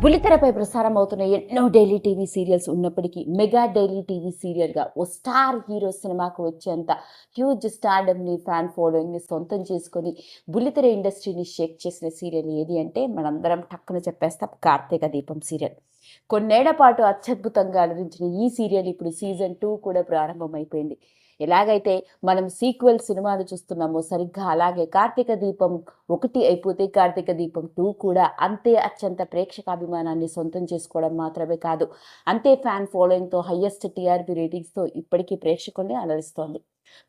బుల్లితెరపై ప్రసారం అవుతున్న ఎన్నో డైలీ టీవీ సీరియల్స్ ఉన్నప్పటికీ మెగా డైలీ టీవీ సీరియల్గా ఓ స్టార్ హీరో సినిమాకు వచ్చేంత హ్యూజ్ స్టార్డమ్ని ఫ్యాన్ ఫాలోయింగ్ని సొంతం చేసుకొని బుల్లితెర ఇండస్ట్రీని షేక్ చేసిన సీరియల్ ఏది అంటే మనందరం టక్కున చెప్పేస్తాం కార్తీక దీపం సీరియల్. కొన్నేళ్ళ పాటు అత్యద్భుతంగా అలరించిన ఈ సీరియల్ ఇప్పుడు సీజన్ టూ కూడా ప్రారంభమైపోయింది. ఎలాగైతే మనం సీక్వెల్ సినిమాలు చూస్తున్నామో సరిగ్గా అలాగే కార్తీక దీపం ఒకటి అయిపోతే కార్తీక దీపం టూ కూడా అంతే అత్యంత ప్రేక్షకాభిమానాన్ని సొంతం చేసుకోవడం మాత్రమే కాదు అంతే ఫ్యాన్ ఫాలోయింగ్తో హయ్యెస్ట్ టీఆర్పీ రేటింగ్స్తో ఇప్పటికీ ప్రేక్షకుల్ని అలరిస్తోంది.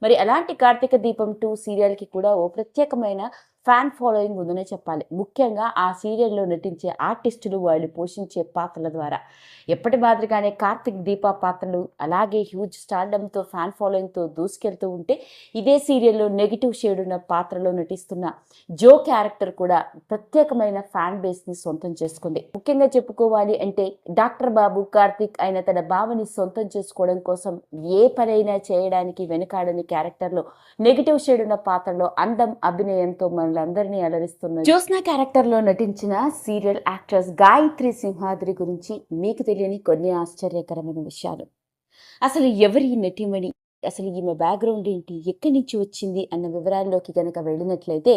మరి అలాంటి కార్తీక దీపం టూ సీరియల్కి కూడా ఓ ప్రత్యేకమైన ఫ్యాన్ ఫాలోయింగ్ ఉందనే చెప్పాలి. ముఖ్యంగా ఆ సీరియల్లో నటించే ఆర్టిస్టులు వాళ్ళు పోషించే పాత్రల ద్వారా. ఎప్పటి మాదిరిగానే కార్తిక్ దీపా పాత్రలు అలాగే హ్యూజ్ స్టార్డమ్తో ఫ్యాన్ ఫాలోయింగ్తో దూసుకెళ్తూ ఉంటే ఇదే సీరియల్లో నెగిటివ్ షేడ్ ఉన్న పాత్రలో నటిస్తున్న జో క్యారెక్టర్ కూడా ప్రత్యేకమైన ఫ్యాన్ బేస్ని సొంతం చేసుకుంది. ముఖ్యంగా చెప్పుకోవాలి అంటే డాక్టర్ బాబు కార్తిక్ అయిన తన భావని సొంతం చేసుకోవడం కోసం ఏ పనైనా చేయడానికి వెనుకాడని క్యారెక్టర్లో నెగిటివ్ షేడ్ ఉన్న పాత్రలో అందం అభినయంతో మనలందరినీ అలరిస్తున్న జ్యోత్స్న క్యారెక్టర్లో నటించిన సీరియల్ యాక్ట్రెస్ గాయత్రి సింహాద్రి గురించి మీకు తెలియని కొన్ని ఆశ్చర్యకరమైన విషయాలు. అసలు ఎవరి నటిమణి? అసలు ఈమె బ్యాక్గ్రౌండ్ ఏంటి? ఎక్కడి నుంచి వచ్చింది? అన్న వివరాల్లోకి కనుక వెళ్ళినట్లయితే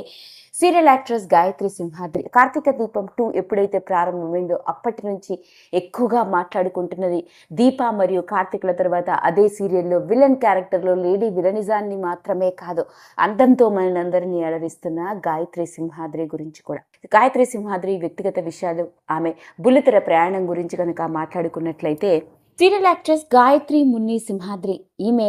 serial actress Gayatri Simhadri Karthika Deepam two ఎప్పుడైతే ప్రారంభమైందో అప్పటి నుంచి ఎక్కువగా మాట్లాడుకుంటున్నది దీప మరియు కార్తీకుల తర్వాత. అదే సీరియల్లో విలన్ క్యారెక్టర్లో లేడీ విలనిజాన్ని మాత్రమే కాదు అందంతో మనందరినీ అలరిస్తున్న గాయత్రి సింహాద్రి గురించి కూడా. గాయత్రి సింహాద్రి వ్యక్తిగత విషయాలు ఆమె బుల్లితెర ప్రయాణం గురించి కనుక మాట్లాడుకున్నట్లయితే సీరియల్ యాక్ట్రెస్ గాయత్రి మున్ని సింహాద్రి. ఈమె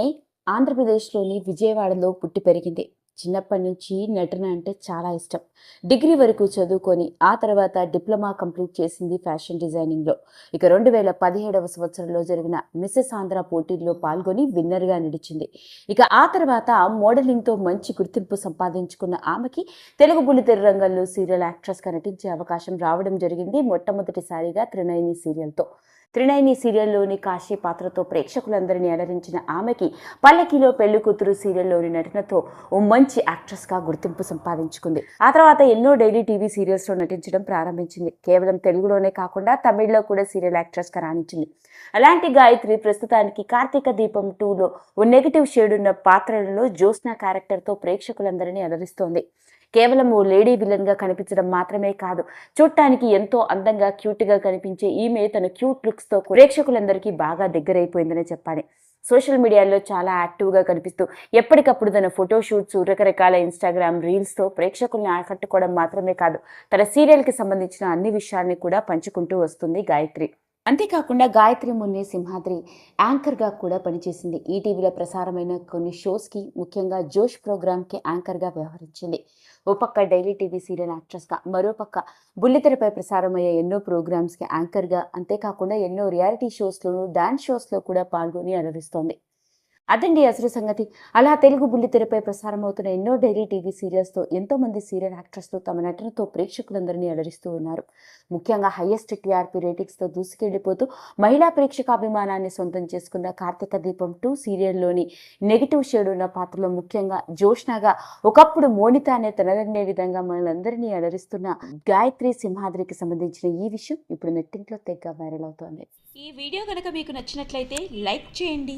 ఆంధ్రప్రదేశ్లోని విజయవాడలో పుట్టి పెరిగింది. చిన్నప్పటి నుంచి నటన అంటే చాలా ఇష్టం. డిగ్రీ వరకు చదువుకొని ఆ తర్వాత డిప్లొమా కంప్లీట్ చేసింది ఫ్యాషన్ డిజైనింగ్లో. ఇక రెండు వేల పదిహేడవ సంవత్సరంలో జరిగిన మిస్సెస్ ఆంధ్ర పోటీల్లో పాల్గొని విన్నర్గా నిలిచింది. ఇక ఆ తర్వాత మోడలింగ్తో మంచి గుర్తింపు సంపాదించుకున్న ఆమెకి తెలుగు బుల్లితెర రంగంలో సీరియల్ యాక్ట్రెస్గా నటించే అవకాశం రావడం జరిగింది మొట్టమొదటిసారిగా త్రినయని సీరియల్తో. త్రినయని సీరియల్లోని కాశీ పాత్రతో ప్రేక్షకులందరినీ అలరించిన ఆమెకి పల్లకిలో పెళ్ళి కూతురు సీరియల్లోని నటనతో ఓ మంచి యాక్ట్రెస్గా గుర్తింపు సంపాదించుకుంది. ఆ తర్వాత ఎన్నో డైలీ టీవీ సీరియల్స్లో నటించడం ప్రారంభించింది. కేవలం తెలుగులోనే కాకుండా తమిళ్ళో కూడా సీరియల్ యాక్ట్రెస్గా రాణించింది. అలాంటి గాయత్రి ప్రస్తుతానికి కార్తీక దీపం టూలో ఓ నెగిటివ్ షేడ్ ఉన్న పాత్రలలో జ్యోత్స్న క్యారెక్టర్తో ప్రేక్షకులందరినీ అలరిస్తోంది. కేవలం ఓ లేడీ విలన్గా కనిపించడం మాత్రమే కాదు చూడటానికి ఎంతో అందంగా క్యూట్గా కనిపించే ఈమె తన క్యూట్ లుక్స్తో ప్రేక్షకులందరికీ బాగా దగ్గరైపోయిందనే చెప్పాలి. సోషల్ మీడియాలో చాలా యాక్టివ్గా కనిపిస్తూ ఎప్పటికప్పుడు తన ఫోటోషూట్స్ రకరకాల ఇన్స్టాగ్రామ్ రీల్స్తో ప్రేక్షకుల్ని ఆకట్టుకోవడం మాత్రమే కాదు తన సీరియల్కి సంబంధించిన అన్ని విషయాల్ని కూడా పంచుకుంటూ వస్తుంది గాయత్రి. అంతేకాకుండా గాయత్రి మున్నే సింహాద్రి యాంకర్గా కూడా పనిచేసింది. ఈటీవీలో ప్రసారమైన కొన్ని షోస్కి ముఖ్యంగా జోష్ ప్రోగ్రామ్కి యాంకర్గా వ్యవహరించింది. ఓ పక్క డైలీ టీవీ సీరియల్ యాక్ట్రెస్గా మరో పక్క బుల్లితెరపై ప్రసారమయ్యే ఎన్నో ప్రోగ్రామ్స్కి యాంకర్గా అంతేకాకుండా ఎన్నో రియాలిటీ షోస్లోనూ డాన్స్ షోస్లో కూడా పాల్గొని అలరిస్తోంది. అదండి అసలు సంగతి. అలా తెలుగు బుల్లితెరపై ప్రసారం అవుతున్న ఎన్నో డైలీ టీవీ సీరియల్స్తో ఎంతోమంది సీరియల్ యాక్టర్స్లు తమ నటనతో ప్రేక్షకులందరినీ అలరిస్తూ ఉన్నారు. ముఖ్యంగా హయ్యెస్ట్ టీఆర్పీ రేటింగ్స్తో దూసుకెళ్ళిపోతూ మహిళా ప్రేక్షకాభిమానాన్ని సొంతం చేసుకున్న Karthika Deepam two సీరియల్లోని negative shade ఉన్న పాత్రలో ముఖ్యంగా జోష్నాగా ఒకప్పుడు మోనిత అనే తనదన్నే విధంగా మనందరినీ అలరిస్తున్న గాయత్రి సింహాద్రికి సంబంధించిన ఈ విషయం ఇప్పుడు నెట్టింట్లో తెగ్గ వైరల్ అవుతోంది. ఈ వీడియో కనుక మీకు నచ్చినట్లయితే లైక్ చేయండి.